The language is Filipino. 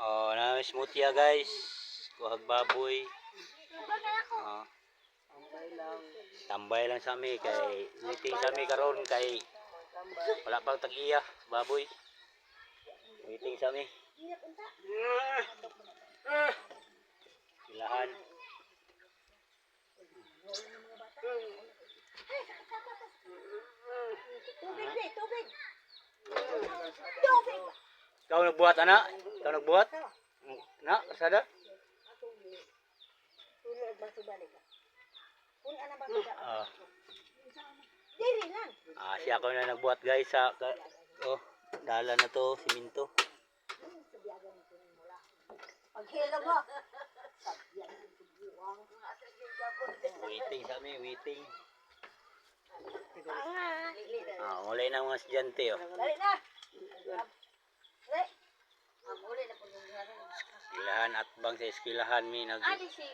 Oh, na smoothie guys. Kuhag baboy. Oh. Tambay lang sa mi kay meeting sa mi karon kay wala pang tag-iya baboy. Meeting sa mi. Silahan. Tubig, tubig. Tubig. Ikaw nagbuhat ana? Ikaw nagbuhat? Na, kasada? Ah, Diri lang. ah, siya ko na nagbuhat guys sa oh, dala na to, siminto. Waiting sa mi, waiting. Ah. Mulay na mga estudyante oh. Dali na. Eskwelahan at bang sa eskwelahan mi nag